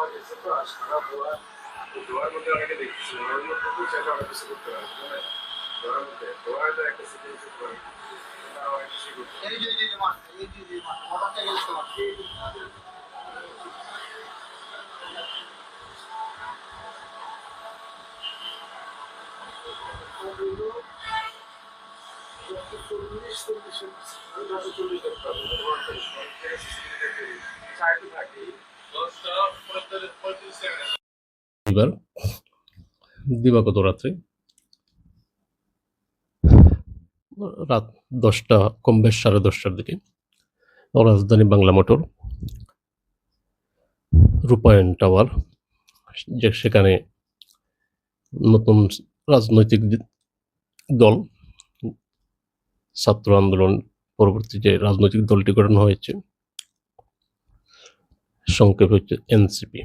পাওয়া গেছে তো আর সারা ধোয়া ধোয়ার মধ্যে অনেকে মধ্যে তো কিছু করতে পারে মানে ধোয়ার মধ্যে ধোয়াটা একটা সিচুয়েশন করে তারা অনেক কিছু করতে এই যে এই যে মাঠ এই যে এই মাঠ মোটরটা গেছে মাঠ। চল্লিশ চল্লিশ চল্লিশ দেখতে পাবো। এবার দিবাগত রাত্রে? রাত দশটা, কম বেশ সাড়ে দশটার দিকে। রাজধানী বাংলা মোটর, রূপায়ণ টাওয়ার, যে সেখানে নতুন রাজনৈতিক দল, ছাত্র আন্দোলন পরবর্তী যে রাজনৈতিক দলটি গঠন হয়েছে, সংক্ষেপ হচ্ছে এনসিপি।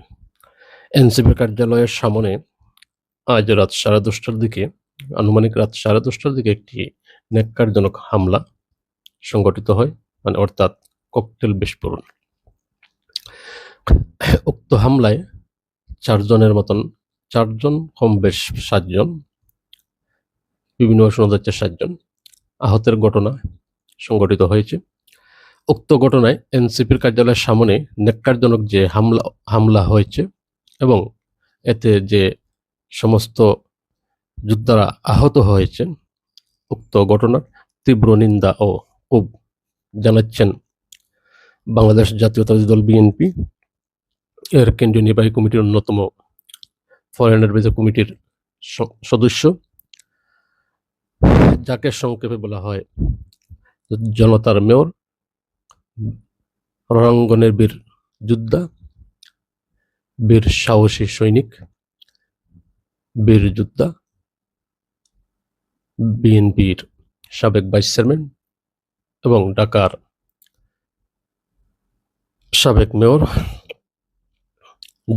এনসিপি কার্যালয়ের সামনে আজ রাত সাড়ে দশটার দিকে, আনুমানিক রাত সাড়ে দশটার দিকে একটি ন্যাক্কারজনক হামলা সংগঠিত হয় মানে অর্থাৎ ককটেল বিস্ফোরণ। উক্ত হামলায় চারজনের মতন, চারজন কম বেশ সাতজন, বিভিন্ন শোনা যাচ্ছে সাতজন আহতের ঘটনা সংগঠিত হয়েছে। উক্ত ঘটনায় এনসিপির কার্যালয়ের সামনে ন্যাক্কারজনক যে হামলা হামলা হয়েছে এবং এতে যে সমস্ত যোদ্ধারা আহত হয়েছেন, উক্ত ঘটনার তীব্র নিন্দা ও ক্ষোভ জানাচ্ছেন বাংলাদেশ জাতীয়তাবাদী দল বিএনপি। এর কেন্দ্রীয় নির্বাহী কমিটির অন্যতম ফরেনার ভিসা কমিটির সদস্য। যাকে সংক্ষেপে বলা হয় জনতার মেয়র, রণাঙ্গনের বীর যোদ্ধা। বীর সাহসী সৈনিক, বীর যোদ্ধা, বিএনপির সাবেক ভাইস চেয়ারম্যান এবং ঢাকার সাবেক মেয়র,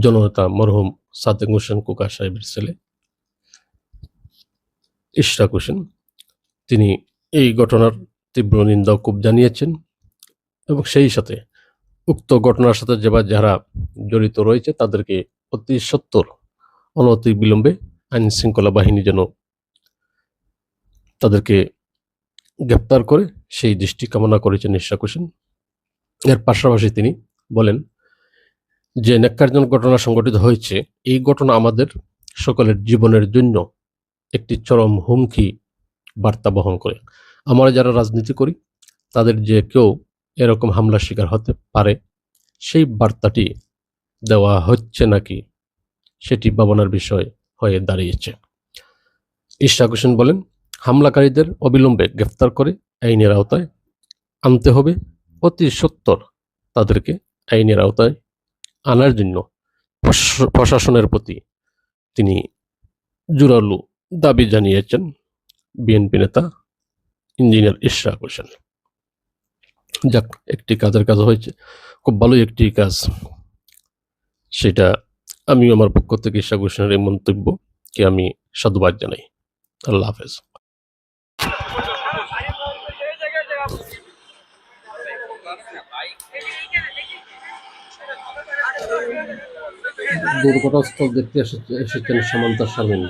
জননেতা মরহুম সাদেক হোসেন কুকা সাহেবের ছেলে ইশরাক হোসেন। তিনি এই ঘটনার তীব্র নিন্দা জানিয়েছেন এবং সেই সাথে উক্ত ঘটনার সাথে যারা যারা জড়িত রয়েছে, তাদেরকে অতি সত্তর অনতি বিলম্বে আইন শৃঙ্খলা বাহিনী যেন তাদেরকে গ্রেপ্তার করে সেই দৃষ্টি কামনা করেছেন ইশরাক হোসেন। এর পাশাপাশি তিনি বলেন যে ন্যাক্কারজনক ঘটনা সংঘটিত হয়েছে। এই ঘটনা আমাদের সকলের জীবনের জন্য একটি চরম হুমকি বার্তা বহন করে। আমরা যারা রাজনীতি করি, তাদের যে কেউ এরকম হামলার শিকার হতে পারে। সেই বার্তাটি দেওয়া হচ্ছে নাকি সেটি ভাবনার বিষয় হয়ে দাঁড়িয়েছে। ইশরাক হোসেন বলেন, হামলাকারীদের অবিলম্বে গ্রেফতার করে আইনের আওতায় আনতে হবে। অতি সত্বর তাদেরকে আইনের আওতায় আনার জন্য প্রশ- প্রশাসনের প্রতি তিনি জোরালো দাবি জানিয়েছেন। বিএনপি নেতা ইঞ্জিনিয়ার ইশরাক হোসেন। যাক একটি কাজের কাজ হয়েছে। খুব ভালোই একটি কাজ। সেটা আমি আমার পক্ষ থেকে ইশরাক হোসেনের এই মন্তব্যকে আমি সাধুবাদ জানাই। আল্লাহ হাফেজ। দুর্ঘটনাস্থল দেখতে এসেছে- এসেছেন সামান্তা শারমিন।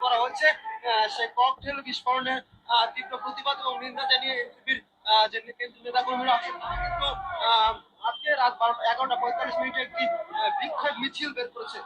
করা হচ্ছে সেই ককটেল বিস্ফোরণের তীব্র প্রতিবাদ এবং নিন্দা জানিয়ে এনসিপির যে নেতা কর্মীরা আজকে রাত এগারোটা পঁয়তাল্লিশ মিনিটে একটি বিক্ষোভ মিছিল বের করেছে।